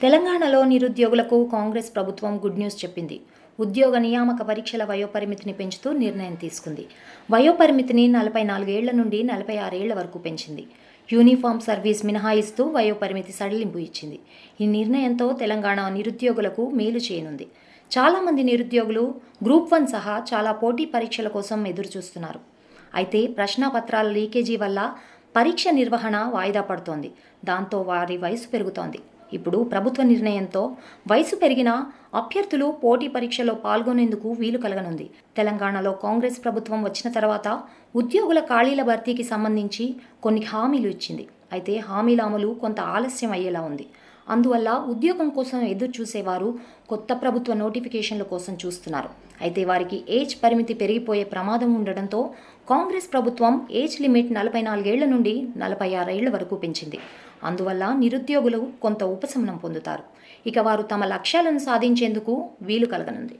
తెలంగాణలో నిరుద్యోగులకు కాంగ్రెస్ ప్రభుత్వం గుడ్ న్యూస్ చెప్పింది. ఉద్యోగ నియామక పరీక్షల వయోపరిమితిని పెంచుతూ నిర్ణయం తీసుకుంది. వయోపరిమితిని నలభై నాలుగేళ్ళ నుండి నలభై ఆరేళ్ళ వరకు పెంచింది. యూనిఫామ్ సర్వీస్ మినహాయిస్తూ వయోపరిమితి సడలింపు ఇచ్చింది. ఈ నిర్ణయంతో తెలంగాణ నిరుద్యోగులకు మేలు చేయనుంది. చాలామంది నిరుద్యోగులు గ్రూప్ వన్ సహా చాలా పోటీ పరీక్షల కోసం ఎదురుచూస్తున్నారు. అయితే ప్రశ్నాపత్రాల లీకేజీ వల్ల పరీక్ష నిర్వహణ వాయిదా పడుతోంది. దాంతో వారి వయసు పెరుగుతోంది. ఇప్పుడు ప్రభుత్వ నిర్ణయంతో వయసు పెరిగిన అభ్యర్థులు పోటీ పరీక్షలో పాల్గొనేందుకు వీలు కలగనుంది. తెలంగాణలో కాంగ్రెస్ ప్రభుత్వం వచ్చిన తర్వాత ఉద్యోగుల ఖాళీల భర్తీకి సంబంధించి కొన్ని హామీలు ఇచ్చింది. అయితే హామీల అమలు కొంత ఆలస్యం అయ్యేలా ఉంది. అందువల్ల ఉద్యోగం కోసం ఎదురు చూసేవారు కొత్త ప్రభుత్వ నోటిఫికేషన్ల కోసం చూస్తున్నారు. అయితే వారికి ఏజ్ పరిమితి పెరిగిపోయే ప్రమాదం ఉండడంతో కాంగ్రెస్ ప్రభుత్వం ఏజ్ లిమిట్ నలభై నాలుగేళ్ళ నుండి నలభై ఆరేళ్ళ వరకు పెంచింది. అందువల్ల నిరుద్యోగులు కొంత ఉపశమనం పొందుతారు. ఇక వారు తమ లక్ష్యాలను సాధించేందుకు వీలు కలగనుంది.